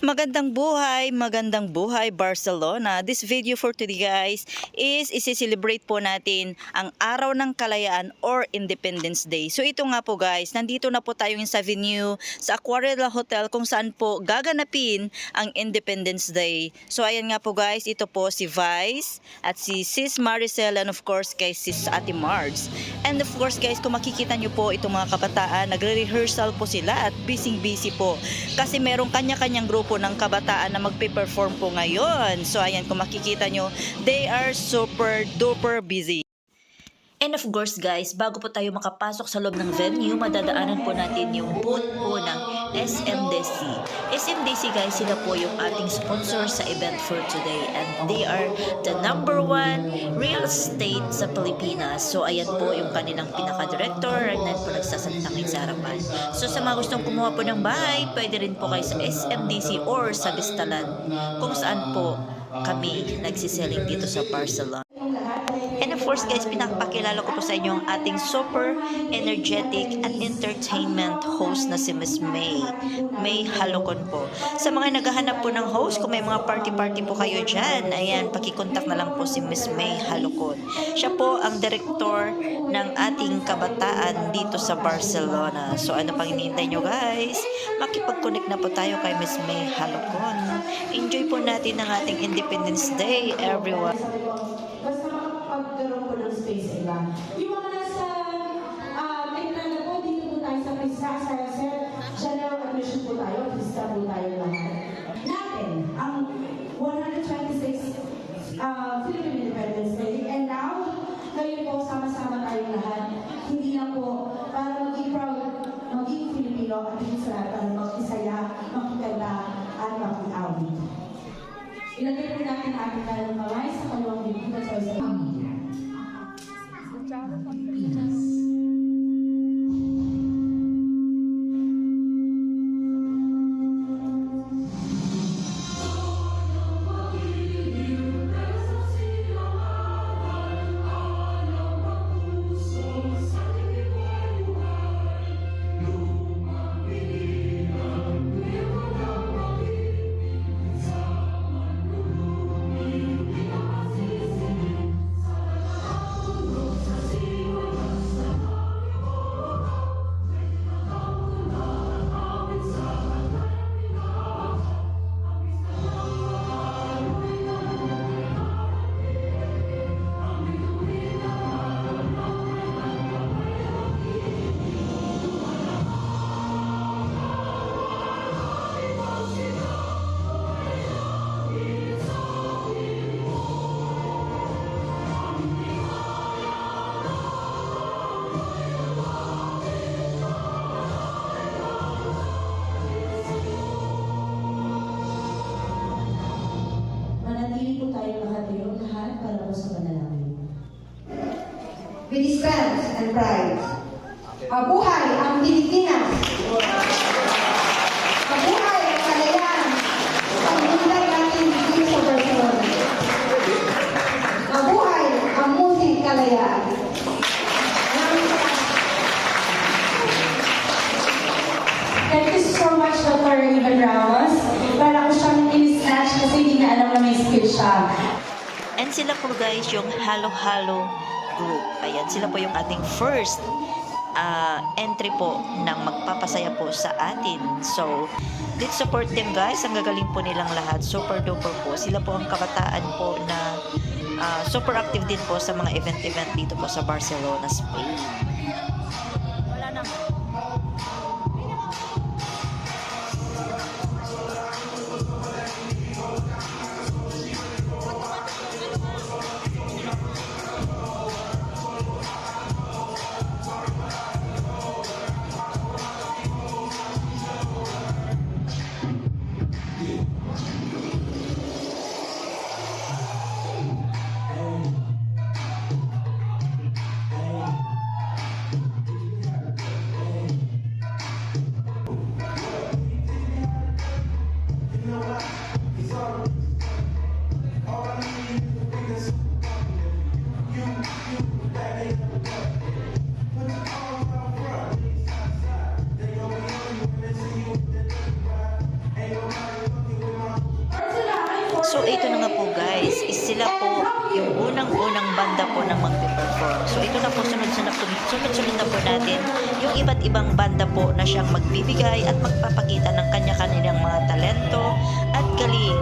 Magandang buhay, magandang buhay Barcelona. This video for today guys is isi-celebrate po natin ang Araw ng Kalayaan or Independence Day. So ito nga po guys, nandito na po tayo sa venue sa Aquarela Hotel kung saan po gaganapin ang Independence Day. So ayan nga po guys, ito po si Vice at si Sis Maricel and of course kay Sis Ate Margs. And of course guys, kung makikita nyo po itong mga kabataan, nagre-rehearsal po sila at busy-busy po. Kasi merong kanya-kanyang grupo ng kabataan na magpe-perform po ngayon. So ayan, kung makikita nyo, they are super duper busy. And of course guys, bago po tayo makapasok sa loob ng venue, madadaanan po natin yung booth po ng SMDC. SMDC guys, sila po yung ating sponsor sa event for today and they are the number one real estate sa Pilipinas. So ayan po yung kanilang pinaka-director and then po nagsasalita ngayon sa harapan. So sa mga gustong kumuha po ng bahay, pwede rin po kayo sa SMDC or sa Vistalan kung saan po kami nagsiselling dito sa Barcelona. And of course guys, pinapakilala ko po sa inyo ang ating super energetic and entertainment host na si Miss May. May Halokon po. Sa mga naghahanap po ng host, kung may mga party-party po kayo dyan, ayan, pakikontak na lang po si Miss May Halokon. Siya po ang director ng ating kabataan dito sa Barcelona. So ano pang hinihintay nyo guys? Makipag-connect na po tayo kay Miss May Halokon. Enjoy po natin ang ating Independence Day, everyone. Basta makapagkaroon po ng space iba. Yung mga nasa uh, Tecnana po, dito po tayo sa Pista, sa Sir, general admission po tayo, Pista po tayo lahat. Natin, ang 126 uh, Philippine Independence Day. And now, ngayon po, sama-sama tayong lahat. Hindi na po para maging proud, maging Filipino at hindi sa lahat mag-isaya, makikanda, at makiawit. Ilagay po natin ang ating kalang kamay sa kanyang bibig at sa isang strength and pride. Mabuhay ang Pilipinas! Mabuhay ang kalayaan sa pagbulag natin dito sa Barcelona. Mabuhay ang musik kalayaan. Thank you so much, Dr. Ivan Ramos. Para ko siyang in-snatch kasi hindi na alam na may skill siya. And sila po guys yung Halo Halo group. Ayan, sila po yung ating first ah, entry po ng magpapasaya po sa atin. So, let's support them guys. Ang gagaling po nilang lahat. Super duper po. Sila po ang kabataan po na ah, super active din po sa mga event-event dito po sa Barcelona, Spain. Magpe-perform. So ito na po sunod-sunod sunod-sunod na po natin yung iba't ibang banda po na siyang magbibigay at magpapakita ng kanya-kanilang mga talento at galing.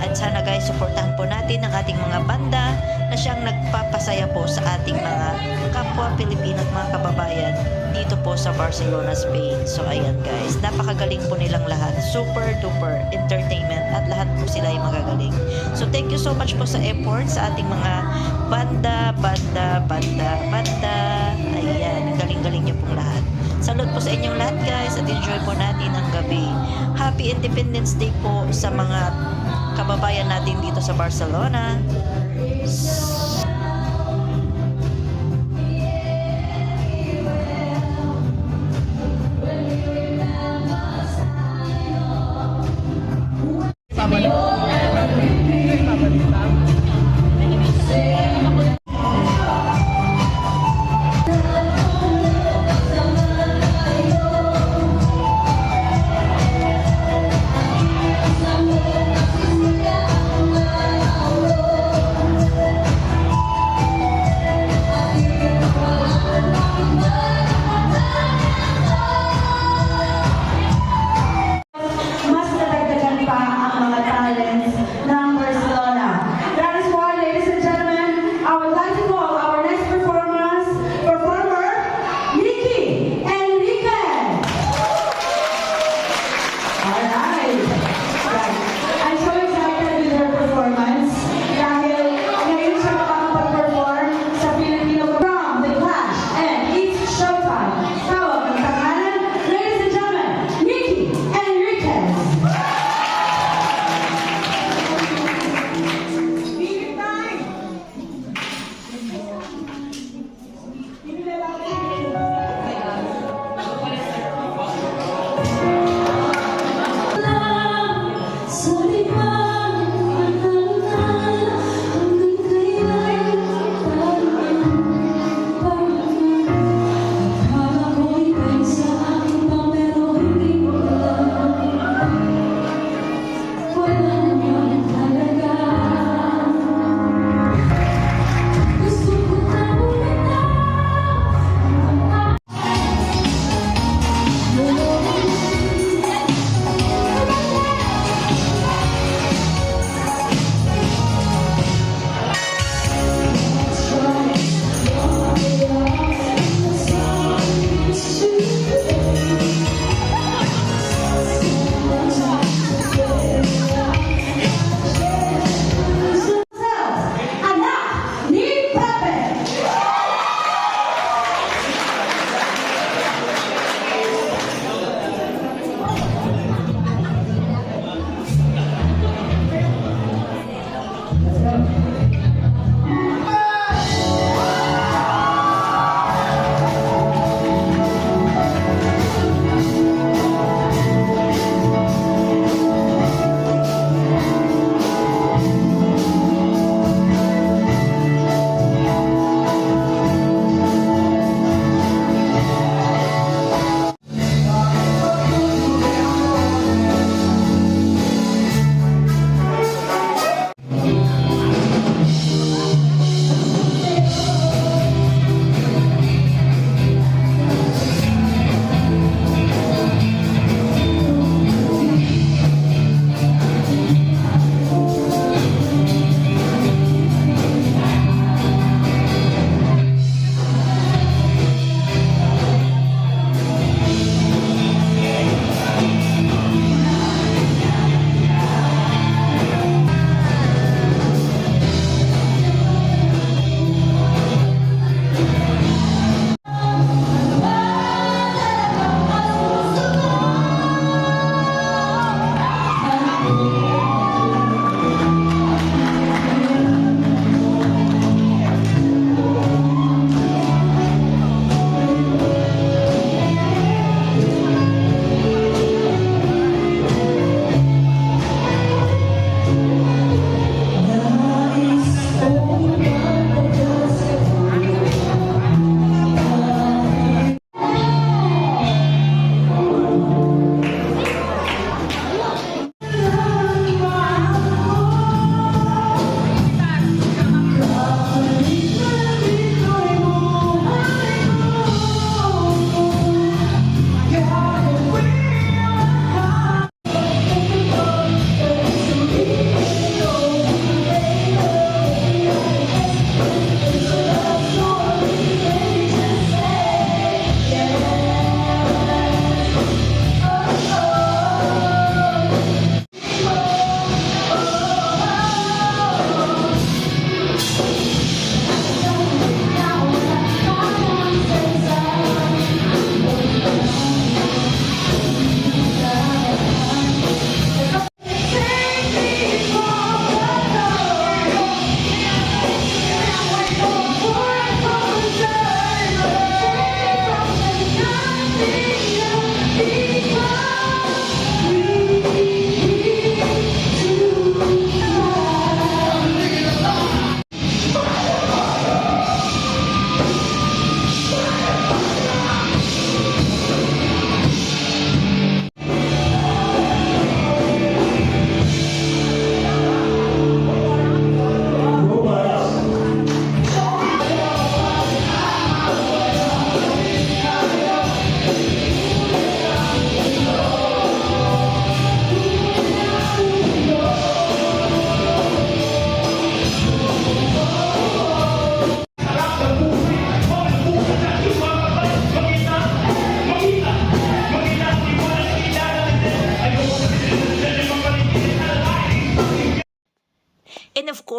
At sana guys, suportahan po natin ang ating mga banda na siyang nagpapasaya po sa ating mga kapwa Pilipino at mga kababayan dito po sa Barcelona, Spain. So ayan guys, napakagaling po nilang lahat. Super duper entertainment at lahat po sila ay magagaling. So thank you so much po sa effort sa ating mga banda, banda, banda, banda. Ayan, galing-galing niyo pong lahat. Salute po sa inyong lahat guys at enjoy po natin ang gabi. Happy Independence Day po sa mga kababayan natin dito sa Barcelona.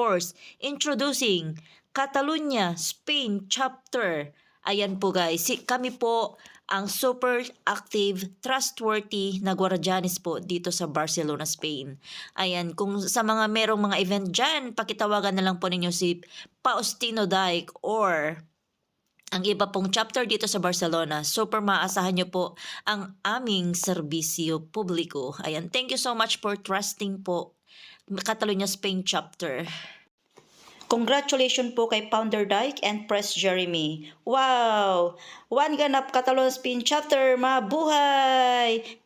Course, introducing Catalonia, Spain chapter. Ayan po guys, si, kami po ang super active, trustworthy na Guardianes po dito sa Barcelona, Spain. Ayan, kung sa mga merong mga event dyan, pakitawagan na lang po ninyo si Faustino Dike or ang iba pong chapter dito sa Barcelona. Super maaasahan nyo po ang aming serbisyo publiko. Ayan, thank you so much for trusting po Catalonia Spain chapter. Congratulations po kay Founder Dyke and Press Jeremy. Wow! One ganap Catalonia Spain chapter, mabuhay!